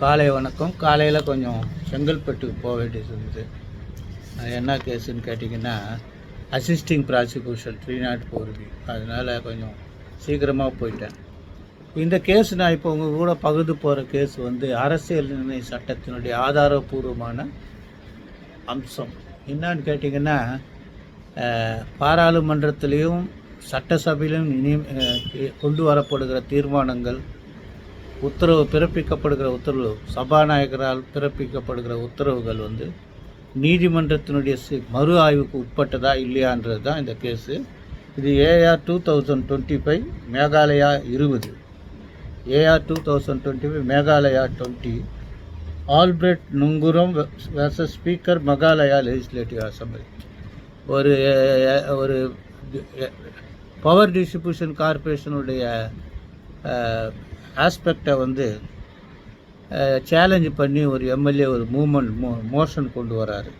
காலை வணக்கம். காலையில் கொஞ்சம் செங்கல்பட்டுக்கு போக வேண்டியது இருந்தது. அது என்ன கேஸுன்னு கேட்டிங்கன்னா assisting prosecution three naught four B அதனால் கொஞ்சம் சீக்கிரமாக போயிட்டேன். இந்த கேஸ் நான் இப்போ உங்கள் கூட பகுந்து போகிற கேஸ் வந்து அரசியல் நிர்ணய சட்டத்தினுடைய ஆதாரபூர்வமான அம்சம். என்னன்னு கேட்டிங்கன்னா பாராளுமன்றத்திலையும் சட்டசபையிலும் இனி கொண்டு வரப்படுகிற தீர்மானங்கள் உத்தரவு பிறப்பிக்கப்படுகிற உத்தரவு சபாநாயகரால் பிறப்பிக்கப்படுகிற உத்தரவுகள் வந்து நீதிமன்றத்தினுடைய மறு ஆய்வுக்கு உட்பட்டதா இல்லையான்றது தான் இந்த கேஸு. இது AR two thousand twenty five Meghalaya இருபது. AR two thousand twenty five Meghalaya twenty Alfred Nongrum versus speaker Meghalaya legislative assembly ஒரு ஒரு பவர் டிஸ்ட்ரிபியூஷன் கார்பரேஷனுடைய ஆஸ்பெக்டை வந்து சேலஞ்சு பண்ணி ஒரு எம்எல்ஏ ஒரு மூமெண்ட் மோ மோஷன் கொண்டு வராரு.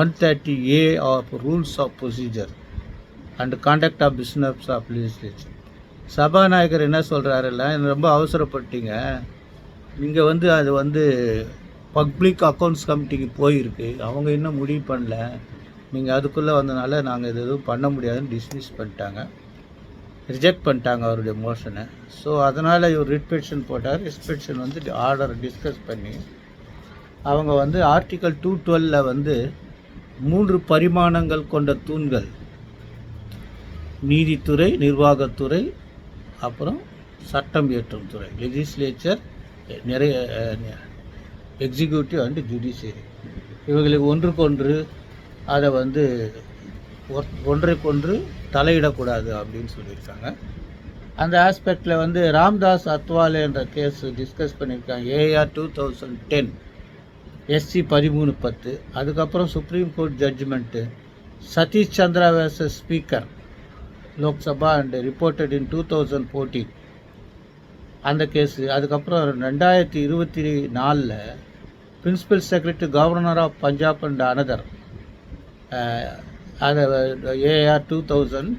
One thirty A of rules of procedure and conduct of business of legislature சபாநாயகர் என்ன சொல்கிறாருல்ல ரொம்ப அவசரப்பட்டீங்க. நீங்கள் வந்து அது வந்து பப்ளிக் அக்கௌண்ட்ஸ் கமிட்டிக்கு போயிருக்கு. அவங்க இன்னும் முடிவு பண்ணல. நீங்கள் அதுக்குள்ளே வந்தனால நாங்கள் இது எதுவும் பண்ண முடியாதுன்னு டிஸ்மிஸ் பண்ணிட்டாங்க. ரிஜெக்ட் பண்ணிட்டாங்க அவருடைய மோஷனை ஸோ அதனால் இவர் ரிட் பெட்டிஷன் போட்டார். ரிட் பெட்டிஷன் வந்து ஆர்டர் டிஸ்கஸ் பண்ணி அவங்க வந்து ஆர்டிக்கல் டூ டுவெல்ல வந்து மூன்று பரிமாணங்கள் கொண்ட தூண்கள். நீதித்துறை நிர்வாகத்துறை அப்புறம் சட்டம் இயற்றும் துறை. லெஜிஸ்லேச்சர் நிறைய எக்ஸிக்யூட்டிவ் அண்ட் ஜுடிஷியரி இவங்களுக்கு ஒன்றுக்கொன்று அதை வந்து ஒன்றைக்கொன்று தலையிடக்கூடாது அப்படின்னு சொல்லியிருக்காங்க. அந்த ஆஸ்பெக்டில் வந்து ராம்தாஸ் அத்வாலே என்ற கேஸ் டிஸ்கஸ் பண்ணியிருக்காங்க AR two thousand ten SC பதிமூணு பத்து அதுக்கப்புறம் supreme court judgment Satish Chandra versus speaker Lok Sabha and reported in two thousand fourteen அந்த கேஸு அதுக்கப்புறம் ரெண்டாயிரத்தி இருபத்தி நாலில் principal secretary governor of Punjab and another அது AR two thousand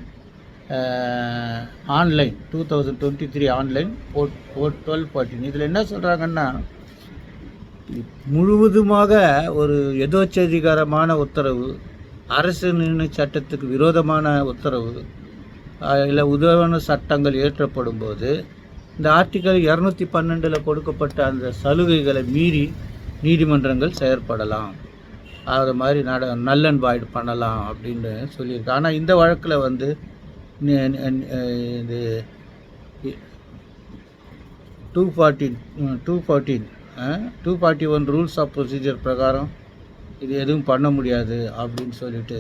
online two thousand twenty three online four four twelve fourteen இதில் என்ன சொல்கிறாங்கன்னா முழுவதுமாக ஒரு எதோச்சதிகாரமான உத்தரவு அரசு நிர்ணய சட்டத்துக்கு விரோதமான உத்தரவு இல்லை உதவான சட்டங்கள் இயற்றப்படும் போது இந்த ஆர்டிக்கல் இரநூத்தி பன்னெண்டில் கொடுக்கப்பட்ட அந்த சலுகைகளை மீறி நீதிமன்றங்கள் செயற்படலாம். அது மாதிரி நட நல்லன்பாய்டு பண்ணலாம் அப்படின்னு சொல்லியிருக்கு. ஆனால் இந்த வழக்கில் வந்து இது two fourteen two fourteen two forty one rules of procedure பிரகாரம் இது எதுவும் பண்ண முடியாது அப்படின்னு சொல்லிட்டு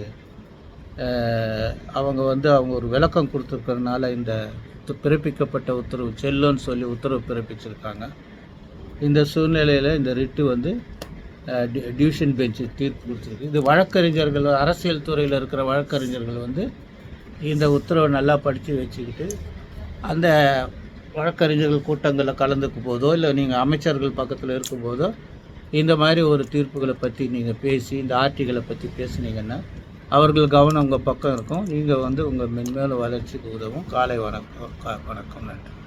அவங்க வந்து அவங்க ஒரு விளக்கம் கொடுத்துருக்கறதுனால இந்த பிறப்பிக்கப்பட்ட உத்தரவு செல்லுன்னு சொல்லி உத்தரவு பிறப்பிச்சிருக்காங்க. இந்த சூழ்நிலையில் இந்த ரிட்டு வந்து டிவிஷன் பெஞ்சு தீர்ப்பு கொடுத்துருக்கு. இது வழக்கறிஞர்கள் அரசியல் துறையில் இருக்கிற வழக்கறிஞர்கள் வந்து இந்த உத்தரவை நல்லா படித்து வச்சுக்கிட்டு அந்த வழக்கறிஞர்கள் கூட்டங்களில் கலந்துக்கும் போதோ இல்லை நீங்கள் அமைச்சர்கள் பக்கத்தில் இருக்கும்போதோ இந்த மாதிரி ஒரு தீர்ப்புகளை பற்றி நீங்கள் பேசி இந்த ஆர்டிகளை பற்றி பேசுனீங்கன்னா அவர்கள் கவனம் உங்கள் பக்கம் இருக்கும். நீங்கள் வந்து உங்கள் மென்மேலும் வளர்ச்சிக்கு உதவும். காலை வணக்கம் வணக்கம் நன்றி.